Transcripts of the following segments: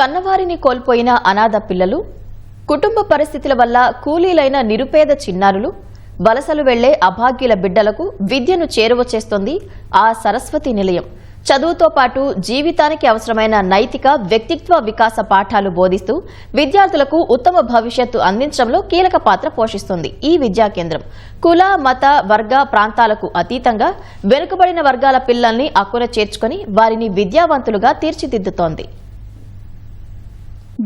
కన్నవారిని కోల్పోయిన అనాథ పిల్లలు కుటుంబ పరిస్థితుల వల్ల కూలీలైన నిరుపేద చిన్నారులు వలసలు వెళ్ళే అభాగ్యుల బిడ్డలకు విద్యను చేరువ చేస్తోంది ఆ సరస్వతి నిలయం. చదువుతో పాటు జీవితానికి అవసరమైన నైతిక వ్యక్తిత్వ వికాస పాఠాలు బోధిస్తూ విద్యార్థులకు ఉత్తమ భవిష్యత్తు అందించడంలో కీలక పాత్ర పోషిస్తుంది ఈ విద్యా కేంద్రం. కుల మత వర్గ ప్రాంతాలకు అతీతంగా వెనుకబడిన వర్గాల పిల్లల్ని అక్కున చేర్చుకొని వారిని విద్యావంతులుగా తీర్చిదిద్దుతోంది.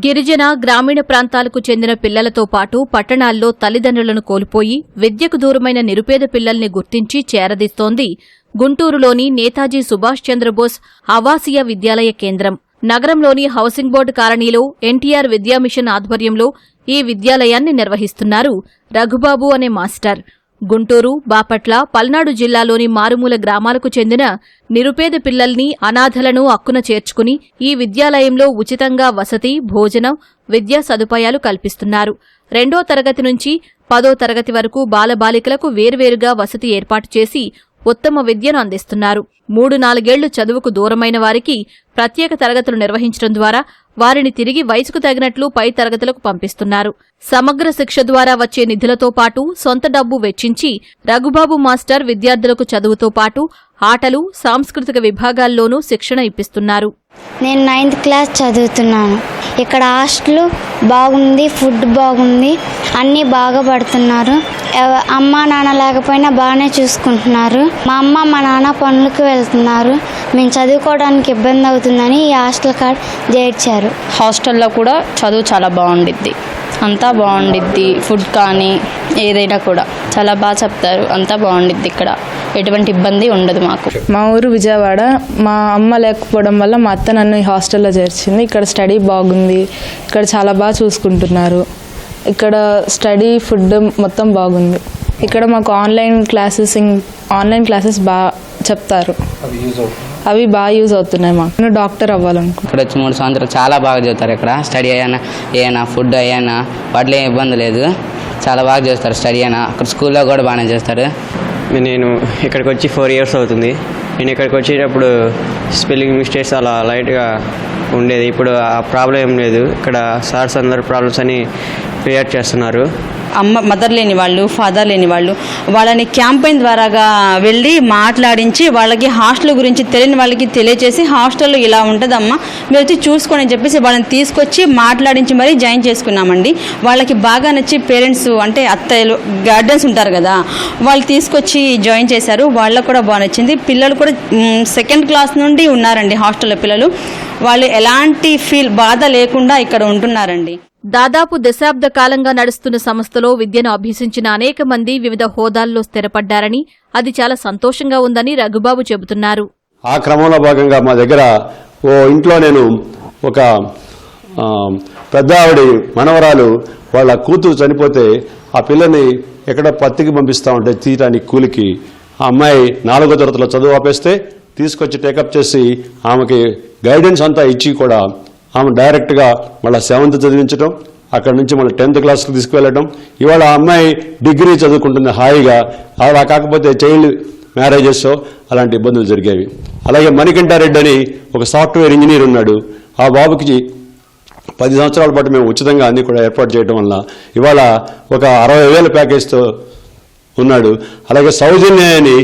గిరిజన గ్రామీణ ప్రాంతాలకు చెందిన పిల్లలతో పాటు పట్టణాల్లో తల్లిదండ్రులను కోల్పోయి విద్యకు దూరమైన నిరుపేద పిల్లల్ని గుర్తించి చేరదీస్తోంది గుంటూరులోని నేతాజీ సుభాష్ చంద్రబోస్ ఆవాసీయ విద్యాలయ కేంద్రం. నగరంలోని హౌసింగ్ బోర్డు కాలనీలో ఎన్టీఆర్ విద్యా మిషన్ ఆధ్వర్యంలో ఈ విద్యాలయాన్ని నిర్వహిస్తున్నారు రఘుబాబు అనే మాస్టర్. గుంటూరు బాపట్ల పల్నాడు జిల్లాలోని మారుమూల గ్రామాలకు చెందిన నిరుపేద పిల్లల్ని అనాథలను అక్కున చేర్చుకుని ఈ విద్యాలయంలో ఉచితంగా వసతి భోజనం విద్యా సదుపాయాలు కల్పిస్తున్నారు. రెండో తరగతి నుంచి పదో తరగతి వరకు బాలబాలికలకు వేర్వేరుగా వసతి ఏర్పాటు చేసి ఉత్తమ విద్యను అందిస్తున్నారు. మూడు నాలుగేళ్ళు చదువుకు దూరమైన వారికి ప్రత్యేక తరగతులు నిర్వహించడం ద్వారా వారిని తిరిగి వయసుకు తగినట్లు పై తరగతులకు పంపిస్తున్నారు. సమగ్ర శిక్ష ద్వారా వచ్చే నిధులతో పాటు సొంత డబ్బు వెచ్చించి రఘుబాబు మాస్టర్ విద్యార్థులకు చదువుతో పాటు ఆటలు సాంస్కృతిక విభాగాల్లోనూ శిక్షణ ఇప్పిస్తున్నారు. నేను నైన్త్ క్లాస్ చదువుతున్నాను. ఇక్కడ హాస్టల్ బాగుంది ఫుడ్ బాగుంది అన్నీ బాగా పడుతున్నారు. అమ్మ నాన్న లేకపోయినా బాగానే చూసుకుంటున్నారు. మా అమ్మ మా నాన్న పనులకు వెళ్తున్నారు. మేము చదువుకోవడానికి ఇబ్బంది అవుతుందని ఈ హాస్టల్ కార్డ్ చేర్చారు. హాస్టల్లో కూడా చదువు చాలా బాగుండిద్ది. అంతా బాగుండిద్ది. ఫుడ్ కానీ ఏదైనా కూడా చాలా బాగా చెప్తారు. అంతా బాగుండిద్ది ఇక్కడ. ఎటువంటి ఇబ్బంది ఉండదు మాకు. మా ఊరు విజయవాడ. మా అమ్మ లేకపోవడం వల్ల మా అత్త నన్ను ఈ హాస్టల్లో చేర్చింది. ఇక్కడ స్టడీ బాగుంది. ఇక్కడ చాలా బాగా చూసుకుంటున్నారు. ఇక్కడ స్టడీ ఫుడ్ మొత్తం బాగుంది. ఇక్కడ మాకు ఆన్లైన్ క్లాసెస్ ఆన్లైన్ క్లాసెస్ బాగా చెప్తారు. అవి బాగా యూజ్ అవుతున్నాయి మాకు. నేను డాక్టర్ అవ్వాలనుకుంటున్నాను ఇక్కడ వచ్చి మూడు సంవత్సరాలు చాలా బాగా చదువుతారు ఇక్కడ. స్టడీ అయినా ఏమైనా ఫుడ్ అయినా వాటిలో ఏం ఇబ్బంది లేదు. చాలా బాగా చేస్తారు స్టడీ అయినా. అక్కడ స్కూల్లో కూడా బాగానే చేస్తారు నేను ఇక్కడికి వచ్చి ఫోర్ ఇయర్స్ అవుతుంది. నేను ఇక్కడికి వచ్చేటప్పుడు స్పెల్లింగ్ మిస్టేక్స్ అలా లైట్గా ఉండేది. ఇప్పుడు ఆ ప్రాబ్లం ఏం లేదు. ఇక్కడ సార్స్ అందరు ప్రాబ్లమ్స్ అని క్రియేట్ చేస్తున్నారు. అమ్మ మదర్ లేని వాళ్ళు ఫాదర్ లేని వాళ్ళు వాళ్ళని క్యాంపెయిన్ ద్వారాగా వెళ్ళి మాట్లాడించి వాళ్ళకి హాస్టల్ గురించి తెలియని వాళ్ళకి తెలియజేసి హాస్టల్లో ఇలా ఉంటుందమ్మా మీరు వచ్చి చూసుకొని అని చెప్పేసి వాళ్ళని తీసుకొచ్చి మాట్లాడించి మరీ జాయిన్ చేసుకున్నామండి. వాళ్ళకి బాగా నచ్చి పేరెంట్స్ అంటే అత్తయ్యలు గార్డెన్స్ ఉంటారు కదా వాళ్ళు తీసుకొచ్చి జాయిన్ చేశారు. వాళ్ళకు కూడా బాగా నచ్చింది. పిల్లలు కూడా సెకండ్ క్లాస్ నుండి ఉన్నారండి హాస్టల్లో పిల్లలు. వాళ్ళు ఎలాంటి ఫీల్ బాధ లేకుండా ఇక్కడ ఉంటున్నారండి. దాదాపు దశాబ్ద కాలంగా నడుస్తున్న సంస్థలో విద్యను అభ్యసించిన అనేక మంది వివిధ హోదాల్లో స్థిరపడ్డారని అది చాలా సంతోషంగా ఉందని రఘుబాబు చెబుతున్నారు. ఆ క్రమంలో భాగంగా మా దగ్గర ఓ ఇంట్లో నేను ఒక పెద్ద ఆవిడ మనవరాలు వాళ్ళ కూతురు చనిపోతే ఆ పిల్లని ఎక్కడ పత్తికి పంపిస్తా ఉంటే తీయటానికి కూలికి ఆ అమ్మాయి నాలుగో తరగతిలో చదువు ఆపేస్తే తీసుకొచ్చి టేకప్ చేసి ఆమెకి గైడెన్స్ అంతా ఇచ్చి కూడా ఆమె డైరెక్ట్గా మళ్ళీ సెవెంత్ చదివించడం అక్కడ నుంచి మళ్ళీ టెన్త్ క్లాస్కి తీసుకువెళ్ళడం ఇవాళ ఆ అమ్మాయి డిగ్రీ చదువుకుంటుంది హాయిగా. అలా కాకపోతే చైల్డ్ మ్యారేజెస్ అలాంటి ఇబ్బందులు జరిగేవి. అలాగే మణికంఠారెడ్డి అని ఒక సాఫ్ట్వేర్ ఇంజనీర్ ఉన్నాడు. ఆ బాబుకి పది సంవత్సరాల పాటు మేము ఉచితంగా అన్ని కూడా ఏర్పాటు చేయడం వల్ల ఇవాళ ఒక అరవై వేల ప్యాకేజ్తో ఉన్నాడు. అలాగే సౌజన్య అని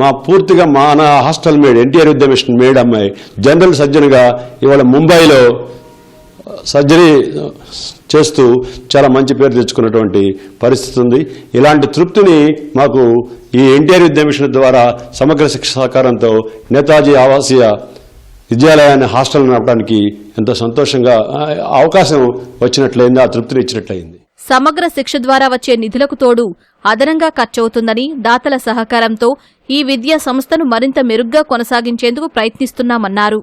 మా పూర్తిగా మా నా హాస్టల్ మేడ్ ఎన్టీఆర్ యుద్ధ మిషన్ మేడ్ అమ్మాయి. జనరల్ సర్జన్గా ఇవాళ ముంబైలో సర్జరీ చేస్తూ చాలా మంచి పేరు తెచ్చుకున్నటువంటి పరిస్థితి ఉంది. ఇలాంటి తృప్తిని మాకు ఈ ఎన్టీఆర్ విద్యా మిషన్ ద్వారా సమగ్ర శిక్ష సహకారంతో నేతాజీ ఆవాసీయ విద్యాలయాన్ని హాస్టల్ నడపడానికి ఎంతో సంతోషంగా అవకాశం వచ్చినట్లయింది ఆ తృప్తిని ఇచ్చినట్లయింది. సమగ్ర శిక్ష ద్వారా వచ్చే నిధులకు తోడు అదనంగా ఖర్చవుతుందని దాతల సహకారంతో ఈ విద్యా సంస్థను మరింత మెరుగ్గా కొనసాగించేందుకు ప్రయత్నిస్తున్నామన్నారు.